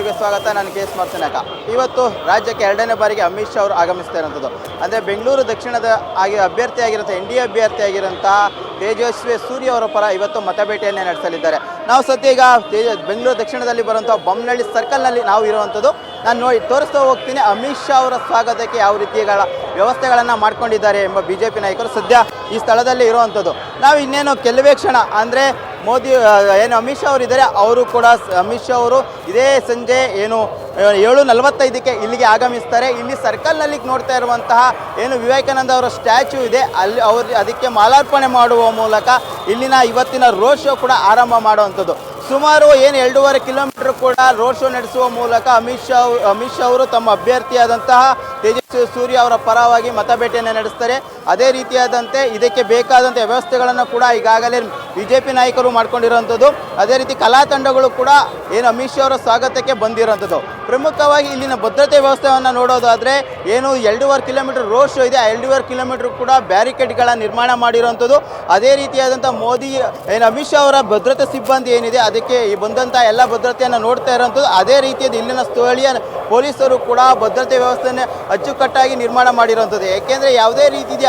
ಟಿವಿಗೆ ಸ್ವಾಗತ. ನಾನು ಕೆ ಎಸ್ ಮರ್ಸನಾಕ ಇವತ್ತು ರಾಜ್ಯಕ್ಕೆ ಎರಡನೇ ಬಾರಿಗೆ ಅಮಿತ್ ಶಾ ಅವರು ಆಗಮಿಸ್ತಾ ಇರೋಂಥದ್ದು ಅಂದರೆ ಬೆಂಗಳೂರು ದಕ್ಷಿಣದ ಆಗಿ ಅಭ್ಯರ್ಥಿಯಾಗಿರೋಂಥ ಎನ್ ಡಿ ಎ ಅಭ್ಯರ್ಥಿಯಾಗಿರೋಂಥ ತೇಜಸ್ವಿ ಸೂರ್ಯ ಅವರ ಪರ ಇವತ್ತು ಮತಬೇಟೆಯನ್ನೇ ನಡೆಸಲಿದ್ದಾರೆ. ನಾವು ಸದ್ಯ ಈಗ ತೇಜ, ಬೆಂಗಳೂರು ದಕ್ಷಿಣದಲ್ಲಿ ಬರುವಂಥ ಬೊಮ್ಮನಹಳ್ಳಿ ಸರ್ಕಲ್ನಲ್ಲಿ ನಾವು ಇರುವಂಥದ್ದು. ನಾನು ನೋಡಿ, ತೋರಿಸ್ತಾ ಹೋಗ್ತೀನಿ ಅಮಿತ್ ಶಾ ಅವರ ಸ್ವಾಗತಕ್ಕೆ ಯಾವ ರೀತಿಗಳ ವ್ಯವಸ್ಥೆಗಳನ್ನು ಮಾಡಿಕೊಂಡಿದ್ದಾರೆ ಎಂಬ ಬಿ ಜೆ ಪಿ ನಾಯಕರು ಸದ್ಯ ಈ ಸ್ಥಳದಲ್ಲಿ ಇರುವಂಥದ್ದು. ನಾವು ಇನ್ನೇನು ಕೆಲವೇ ಕ್ಷಣ, ಅಂದರೆ ಮೋದಿ ಏನು ಅಮಿತ್ ಶಾ ಅವರು ಇದ್ದಾರೆ, ಅವರು ಕೂಡ ಅಮಿತ್ ಶಾ ಅವರು ಇದೇ ಸಂಜೆ ಏನು ಏಳು ನಲವತ್ತೈದಕ್ಕೆ ಇಲ್ಲಿಗೆ ಆಗಮಿಸ್ತಾರೆ. ಇಲ್ಲಿ ಸರ್ಕಲ್ನಲ್ಲಿ ನೋಡ್ತಾ ಇರುವಂತಹ ಏನು ವಿವೇಕಾನಂದ ಅವರ ಸ್ಟ್ಯಾಚ್ಯೂ ಇದೆ. ಅಲ್ಲಿ ಅವರು, ಅದಕ್ಕೆ ಮಾಲಾರ್ಪಣೆ ಮಾಡುವ ಮೂಲಕ ಇಲ್ಲಿನ ಇವತ್ತಿನ ರೋಡ್ ಶೋ ಕೂಡ ಆರಂಭ ಮಾಡುವಂಥದ್ದು. ಸುಮಾರು ಏನು ಎರಡೂವರೆ ಕಿಲೋಮೀಟರ್ ಕೂಡ ರೋಡ್ ಶೋ ನಡೆಸುವ ಮೂಲಕ ಅಮಿತ್ ಶಾ ಅಮಿತ್ ಶಾ ಅವರು ತಮ್ಮ ಅಭ್ಯರ್ಥಿಯಾದಂತಹ ತೇಜಸ್ವಿ ಸೂರ್ಯ ಅವರ ಪರವಾಗಿ ಮತಬೇಟೆಯನ್ನು ನಡೆಸ್ತಾರೆ. ಅದೇ ರೀತಿಯಾದಂತೆ ಇದಕ್ಕೆ ಬೇಕಾದಂಥ ವ್ಯವಸ್ಥೆಗಳನ್ನು ಕೂಡ ಈಗಾಗಲೇ ಬಿ ಜೆ ಪಿ ನಾಯಕರು ಮಾಡ್ಕೊಂಡಿರುವಂಥದ್ದು. ಅದೇ ರೀತಿ ಕಲಾ ತಂಡಗಳು ಕೂಡ ಏನು ಅಮಿತ್ ಶಾ ಅವರ ಸ್ವಾಗತಕ್ಕೆ ಬಂದಿರೋಂಥದ್ದು ಪ್ರಮುಖವಾಗಿ ಇಲ್ಲಿನ ಭದ್ರತೆ ವ್ಯವಸ್ಥೆಯನ್ನು ನೋಡೋದಾದರೆ ಏನು ಎರಡೂವರೆ ಕಿಲೋಮೀಟರ್ ರೋಡ್ ಶೋ ಇದೆ. ಆ ಎರಡೂವರೆ ಕಿಲೋಮೀಟರ್ ಕೂಡ ಬ್ಯಾರಿಕೇಡ್ಗಳ ನಿರ್ಮಾಣ ಮಾಡಿರೋಂಥದ್ದು ಅದೇ ರೀತಿಯಾದಂಥ ಮೋದಿ, ಏನು ಅಮಿತ್ ಶಾ ಅವರ ಭದ್ರತೆ ಸಿಬ್ಬಂದಿ ಏನಿದೆ, ಅದಕ್ಕೆ ಬಂದಂಥ ಎಲ್ಲ ಭದ್ರತೆಯನ್ನು ನೋಡ್ತಾ ಇರೋಂಥದ್ದು ಅದೇ ರೀತಿಯಾದ ಇಲ್ಲಿನ ಸ್ಥಳೀಯ ಪೊಲೀಸರು ಕೂಡ ಭದ್ರತೆ ವ್ಯವಸ್ಥೆಯನ್ನು ಅಚ್ಚುಕಟ್ಟಾಗಿ ನಿರ್ಮಾಣ ಮಾಡಿರುವಂಥದ್ದು. ಏಕೆಂದರೆ ಯಾವುದೇ ರೀತಿಯ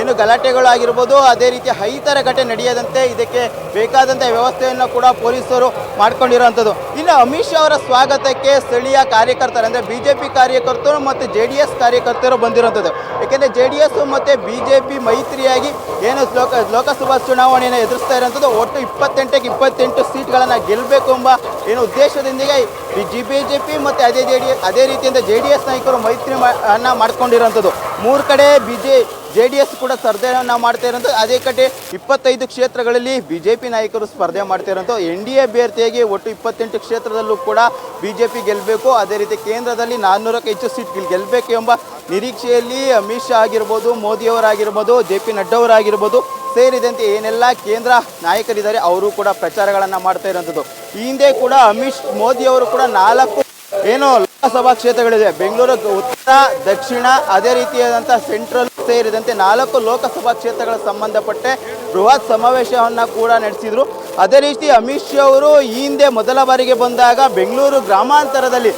ಏನು ಗಲಾಟೆಗಳಾಗಿರ್ಬೋದು ಅದೇ ರೀತಿ ಹೈತರ ಘಟನೆ ನಡೆಯದಂತೆ ಇದಕ್ಕೆ ಬೇಕಾದಂಥ ವ್ಯವಸ್ಥೆಯನ್ನು ಕೂಡ ಪೊಲೀಸರು ಮಾಡ್ಕೊಂಡಿರೋಂಥದ್ದು ಇನ್ನು ಅಮಿತ್ ಅವರ ಸ್ವಾಗತಕ್ಕೆ ಸ್ಥಳೀಯ ಕಾರ್ಯಕರ್ತರು, ಅಂದರೆ ಬಿ ಜೆ ಪಿ ಕಾರ್ಯಕರ್ತರು ಮತ್ತು ಜೆ ಡಿ ಎಸ್ ಕಾರ್ಯಕರ್ತರು ಬಂದಿರುವಂಥದ್ದು. ಏಕೆಂದರೆ ಜೆ ಡಿ ಎಸ್ ಮತ್ತು ಬಿ ಜೆ ಪಿ ಮೈತ್ರಿಯಾಗಿ ಏನು ಲೋಕ, ಲೋಕಸಭಾ ಚುನಾವಣೆಯನ್ನು ಎದುರಿಸ್ತಾ ಇರೋಂಥದ್ದು ಒಟ್ಟು ಇಪ್ಪತ್ತೆಂಟಕ್ಕೆ ಇಪ್ಪತ್ತೆಂಟು ಸೀಟ್ಗಳನ್ನು ಗೆಲ್ಲಬೇಕು ಎಂಬ ಏನು ಉದ್ದೇಶದೊಂದಿಗೆ ಬಿ ಜೆ ಪಿ ಮತ್ತು ಅದೇ ಜೆ ಡಿ ಅದೇ ರೀತಿಯಿಂದ ಜೆ ಡಿ ಎಸ್ ನಾಯಕರು ಮೈತ್ರಿ ಅನ್ನ ಮೂರು ಕಡೆ ಬಿ ಜೆ ಡಿ ಎಸ್ ಕೂಡ ಸ್ಪರ್ಧೆಯನ್ನು ಮಾಡ್ತಾ ಇರೋದು. ಅದೇ ಕಡೆ ಇಪ್ಪತ್ತೈದು ಕ್ಷೇತ್ರಗಳಲ್ಲಿ ಬಿ ಜೆ ಪಿ ನಾಯಕರು ಸ್ಪರ್ಧೆ ಮಾಡ್ತಾ ಇರೋದು. ಎನ್ ಡಿ ಎ ಅಭ್ಯರ್ಥಿಯಾಗಿ ಒಟ್ಟು ಇಪ್ಪತ್ತೆಂಟು ಕ್ಷೇತ್ರದಲ್ಲೂ ಕೂಡ ಬಿ ಜೆ ಪಿ ಗೆಲ್ಲಬೇಕು ಅದೇ ರೀತಿ ಕೇಂದ್ರದಲ್ಲಿ ನಾನ್ನೂರಕ್ಕೆ ಹೆಚ್ಚು ಸೀಟ್ ಗೆಲ್ಲಬೇಕು ಎಂಬ ನಿರೀಕ್ಷೆಯಲ್ಲಿ ಅಮಿತ್ ಶಾ ಆಗಿರ್ಬೋದು ಮೋದಿಯವರಾಗಿರ್ಬೋದು ಜೆ ಪಿ ನಡ್ಡಾ ಅವರಾಗಿರ್ಬೋದು ಸೇರಿದಂತೆ ಏನೆಲ್ಲ ಕೇಂದ್ರ ನಾಯಕರಿದ್ದಾರೆ, ಅವರು ಕೂಡ ಪ್ರಚಾರಗಳನ್ನು ಮಾಡ್ತಾ ಇರೋಂಥದ್ದು. ಈ ಹಿಂದೆ ಕೂಡ ಅಮಿತ್ ಮೋದಿಯವರು ಕೂಡ ನಾಲ್ಕು, ಏನು ಲೋಕಸಭಾ ಕ್ಷೇತ್ರಗಳಿದೆ. ಬೆಂಗಳೂರು ಉತ್ತರ, ದಕ್ಷಿಣ, ಅದೇ ರೀತಿಯಾದಂಥ ಸೆಂಟ್ರಲ್ ಸೇರಿದಂತೆ ನಾಲ್ಕು ಲೋಕಸಭಾ ಕ್ಷೇತ್ರಗಳ ಸಂಬಂಧಪಟ್ಟೆ ಬೃಹತ್ ಸಮಾವೇಶವನ್ನು ಕೂಡ ನಡೆಸಿದರು. ಅದೇ ರೀತಿ ಅಮಿತ್ ಶಾ ಅವರು ಈ ಹಿಂದೆ ಮೊದಲ ಬಾರಿಗೆ ಬಂದಾಗ ಬೆಂಗಳೂರು ಗ್ರಾಮಾಂತರದಲ್ಲಿ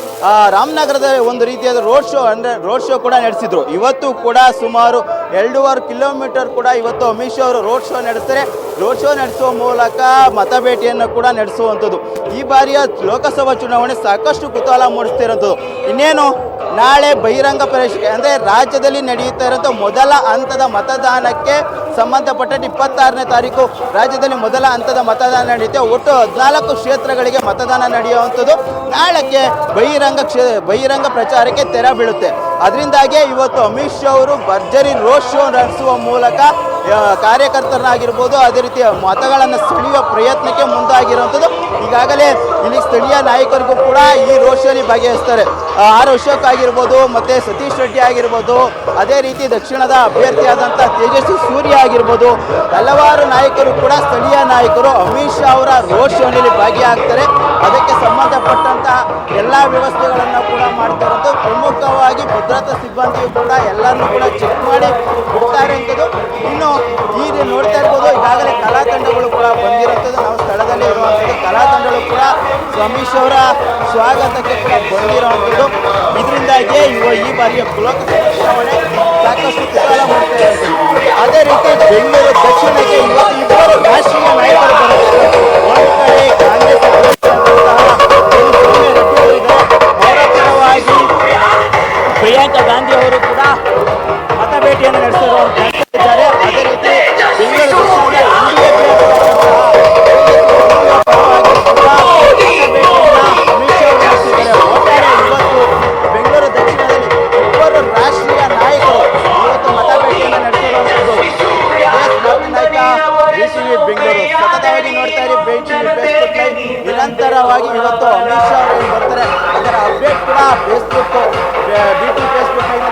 ರಾಮನಗರದ ಒಂದು ರೀತಿಯಾದ ರೋಡ್ ಶೋ ಅಂದರೆ ರೋಡ್ ಶೋ ಕೂಡ ನಡೆಸಿದ್ರು. ಇವತ್ತು ಕೂಡ ಸುಮಾರು ಎರಡೂವರೆ ಕಿಲೋಮೀಟರ್ ಕೂಡ ಇವತ್ತು ಅಮಿತ್ ಶಾ ಅವರು ರೋಡ್ ಶೋ ನಡೆಸ್ತಾರೆ. ರೋಡ್ ಶೋ ನಡೆಸುವ ಮೂಲಕ ಮತಬೇಟೆಯನ್ನು ಕೂಡ ನಡೆಸುವಂಥದ್ದು. ಈ ಬಾರಿಯ ಲೋಕಸಭಾ ಚುನಾವಣೆ ಸಾಕಷ್ಟು ಕುತೂಹಲ ಮೂಡಿಸ್ತಿರೋಂಥದ್ದು ಇನ್ನೇನು? ನಾಳೆ ಬಹಿರಂಗ ಪ್ರವೇಶ ಅಂದರೆ ರಾಜ್ಯದಲ್ಲಿ ನಡೆಯುತ್ತಾ ಇರುವಂಥ ಮೊದಲ ಹಂತದ ಮತದಾನಕ್ಕೆ ಸಂಬಂಧಪಟ್ಟಂತೆ ಇಪ್ಪತ್ತಾರನೇ ತಾರೀಕು ರಾಜ್ಯದಲ್ಲಿ ಮೊದಲ ಹಂತದ ಮತದಾನ ನಡೆಯುತ್ತೆ. ಒಟ್ಟು ಹದಿನಾಲ್ಕು ಕ್ಷೇತ್ರಗಳಿಗೆ ಮತದಾನ ನಡೆಯುವಂಥದ್ದು. ನಾಳೆಗೆ ಬಹಿರಂಗ ಕ್ಷೇ ಬಹಿರಂಗ ಪ್ರಚಾರಕ್ಕೆ ತೆರ ಬೀಳುತ್ತೆ. ಅದರಿಂದಾಗಿ ಇವತ್ತು ಅಮಿತ್ ಶಾ ಅವರು ಭರ್ಜರಿ ರೋಡ್ ಶೋ ನಡೆಸುವ ಮೂಲಕ ಕಾರ್ಯಕರ್ತರನ್ನಾಗಿರ್ಬೋದು ಅದೇ ರೀತಿ ಮತಗಳನ್ನು ಸೆಳೆಯುವ ಪ್ರಯತ್ನಕ್ಕೆ ಮುಂದಾಗಿರುವಂಥದ್ದು. ಈಗಾಗಲೇ ಇಲ್ಲಿ ಸ್ಥಳೀಯ ನಾಯಕರಿಗೂ ಕೂಡ ಈ ಶೋಲಿ ಭಾಗವಹಿಸ್ತಾರೆ ಆರ್ ಅಶೋಕ್ ಆಗಿರ್ಬೋದು, ಮತ್ತು ಸತೀಶ್ ರೆಡ್ಡಿ ಆಗಿರ್ಬೋದು, ಅದೇ ರೀತಿ ದಕ್ಷಿಣದ ಅಭ್ಯರ್ಥಿಯಾದಂಥ ತೇಜಸ್ವಿ ಸೂರ್ಯ ಆಗಿರ್ಬೋದು, ಹಲವಾರು ನಾಯಕರು ಕೂಡ ಸ್ಥಳೀಯ ನಾಯಕರು ಅಮಿತ್ ಶಾ ಅವರ ರೋಡ್ ಶೋನಲ್ಲಿ ಭಾಗಿಯಾಗ್ತಾರೆ. ಅದಕ್ಕೆ ಸಂಬಂಧಪಟ್ಟಂತಹ ಎಲ್ಲ ವ್ಯವಸ್ಥೆಗಳನ್ನು ಕೂಡ ಮಾಡ್ತಾ ಪ್ರಮುಖವಾಗಿ ಭದ್ರತಾ ಸಿಬ್ಬಂದಿಯು ಕೂಡ ಎಲ್ಲರನ್ನೂ ಕೂಡ ಚೆಕ್ ಮಾಡಿ ಹೋಗ್ತಾರೆ ಅಂತದ್ದು. ಇನ್ನು ಈಗ ನೋಡ್ತಾ ಇರ್ಬೋದು. ಈಗಾಗಲೇ ಕಲಾತಂಡಗಳು ಕೂಡ ಬಂದಿರುತ್ತದೆ ನಾವು ಸ್ಥಳದಲ್ಲಿ ಇರುವಂಥದ್ದು. ಕಲಾತಂಡಗಳು ಕೂಡ ಸ್ವಾಮೀಶ್ವರ ಸ್ವಾಗತಕ್ಕೆ ಕೂಡ ಬಂದಿರುವಂಥದ್ದು. ಇದರಿಂದಾಗಿ ಇವ ಈ ಬಾರಿಯ ಕುಲಕ ಚುನಾವಣೆ ಸಾಕಷ್ಟು ಕುತೂಹಲ ಮಾಡ್ತಾ ಅದೇ ರೀತಿ ಬೆಂಗಳೂರು ದಕ್ಷಿಣಕ್ಕೆ ಇವತ್ತು ಇಬ್ಬರು ರಾಷ್ಟ್ರೀಯ ನಾಯಕರು ಬರುತ್ತಾರೆ. ಕಾಂಗ್ರೆಸ್ ಸತತವಾಗಿ ನೋಡ್ತಾ ಇರಿ ಫೇಸ್ಬುಕ್ ಲೈವ್ ನಿರಂತರವಾಗಿ ಇವತ್ತು ಅಮಿತ್ ಶಾ ಅವರು ಬರ್ತಾರೆ. ಅದರ ಅಪ್ಡೇಟ್ ಕೂಡ Facebook B T Facebook live